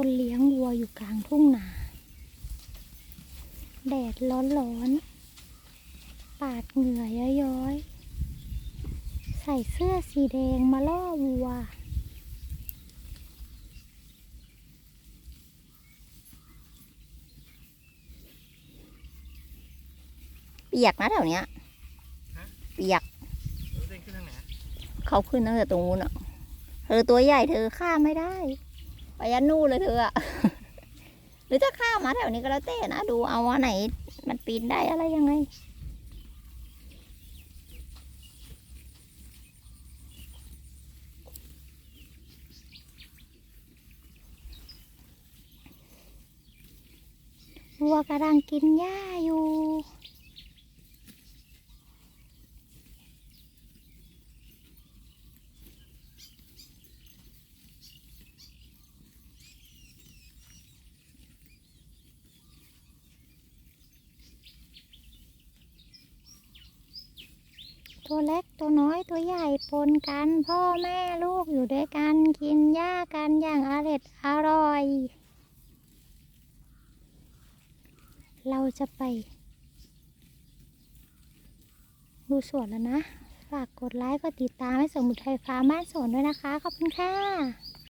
คนเลี้ยงวัวอยู่กลางทุ่งนา แดดร้อนๆ ปาดเหงื่อย้อยๆ ใส่เสื้อสีแดงมาล่อวัว เปียกนะแถวเนี้ยฮะเปียกรถเด้งขึ้นทางไหนเขาขึ้นตั้งแต่ตรงนู้นอะ เธอตัวใหญ่เธอข้ามไม่ได้ ไปยันนู่เลยเธออะหรือจะข้ามมาแถวนี้ก็แล้วแต่นะ ดูเอาว่าไหน มันปีนได้อะไรยังไง วัวกำลังกินหญ้าอยู่ ตัวเล็กตัวน้อยตัวใหญ่ปนกัน พ่อแม่ลูกอยู่ด้วยกันกินหญ้ากันอย่างอร็ดอร่อย เราจะไป ดูสวนแล้วนะ ฝากกดไลค์กดติดตามให้สมุทรไทยฟ้าบ้านสวนด้วยนะคะ ขอบคุณค่ะ